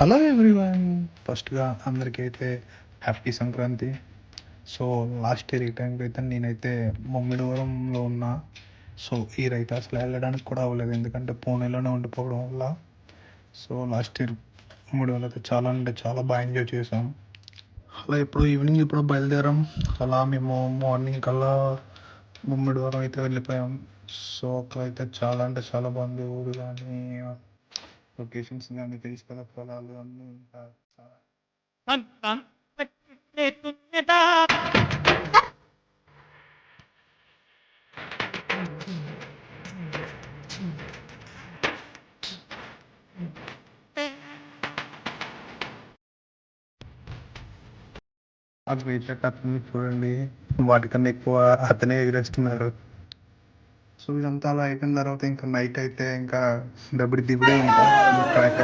Hello everyone ఫస్ట్గా అందరికీ అయితే happy Sankranti so last year ఈ టైంకి అయితే నేనైతే మమ్మిడివరంలో ఉన్నా. సో ఈ రైతు అసలు వెళ్ళడానికి కూడా అవ్వలేదు. ఎందుకంటే పూణేలోనే ఉండిపోవడం వల్ల. సో లాస్ట్ ఇయర్ మూడు వేలు అయితే చాలా అంటే చాలా బాగా ఎంజాయ్ చేసాం అలా ఇప్పుడు ఈవినింగ్ ఇప్పుడు బయలుదేరాం. అలా మేము మార్నింగ్ కల్లా ముమ్మిడివరం అయితే వెళ్ళిపోయాం. సో అక్కడైతే చాలా అంటే చాలా బాగుంది. ఊరు కానీ లొకేషన్స్ కానీ తీసుకెళ్ళ పొలాలు అన్నీ ఉంటాయి. ఆ వేచట్ అతన్ని చూడండి. వాటికన్నా ఎక్కువ అతనే ఎగిరేస్తున్నాడు సో ఇదంతా అలా అయిపోయిన తర్వాత ఇంకా నైట్ అయితే ఇంకా దబిడి దిబిడే ఇంకా ఇంకా అయితే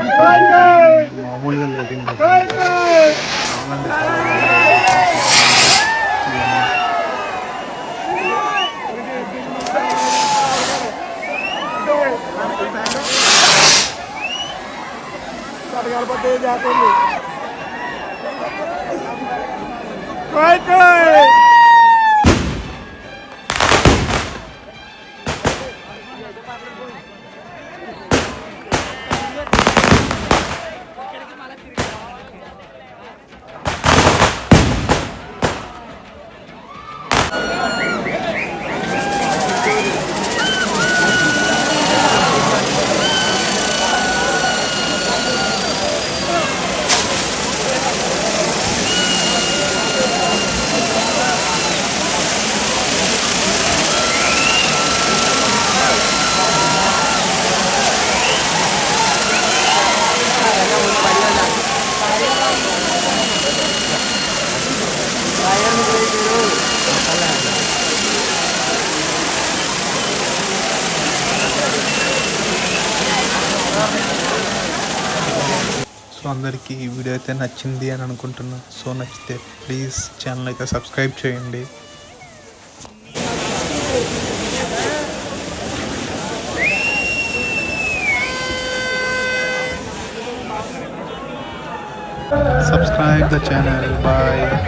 మామూలుగా లేదు ఇంకా. చాలా so అందరికీ ఈ వీడియో అయితే నచ్చింది అని అనుకుంటున్నా. సో నచ్చితే ప్లీజ్ ఛానల్ అయితే సబ్స్క్రైబ్ చేయండి. Subscribe the channel. Bye.